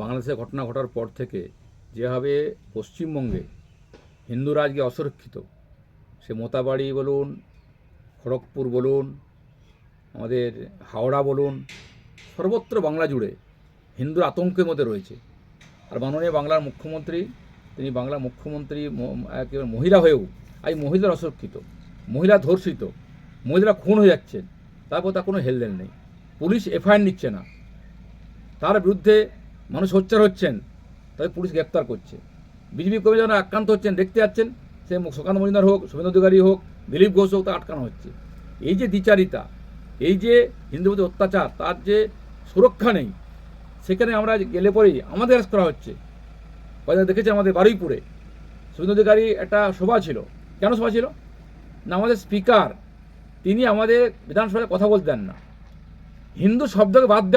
বাংলাদেশে ঘটনা ঘটার পর থেকে যেভাবে পশ্চিমবঙ্গে হিন্দুরা আজকে অসুরক্ষিত, সে মোতাবাড়ি বলুন, খড়গপুর বলুন, আমাদের হাওড়া বলুন, সর্বত্র বাংলা জুড়ে হিন্দুর আতঙ্কের মধ্যে রয়েছে। আর মাননীয় বাংলার মুখ্যমন্ত্রী, তিনি বাংলার মুখ্যমন্ত্রী একেবারে মহিলা হয়েও আজ মহিলারা অসুরক্ষিত, মহিলা ধর্ষিত, মহিলারা খুন হয়ে যাচ্ছেন, তারপর তার কোনো হেলদেল নেই। পুলিশ এফআইআর নিচ্ছে না। তার বিরুদ্ধে মানুষ সোচ্চার হচ্ছেন, তাদের পুলিশ গ্রেপ্তার করছে। বিজেপি কর্মী যারা আক্রান্ত হচ্ছেন, দেখতে যাচ্ছেন, সে সুকান্ত মজুমদার হোক, শুভেন্দু অধিকারী হোক, দিলীপ ঘোষ হোক তা আটকানো হচ্ছে। এই যে দ্বিচারিতা, এই যে হিন্দু প্রতি অত্যাচার, তার যে সুরক্ষা নেই, সেখানে আমরা গেলে পরেই আমাদের করা হচ্ছে। কয়েকদিন দেখেছি আমাদের বারুইপুরে, শুভেন্দু অধিকারী একটা সভা ছিল। কেন সভা ছিল? না আমাদের স্পিকার, তিনি আমাদের বিধানসভায় কথা বলতে দেন না। হিন্দু শব্দকে বাদ দেওয়া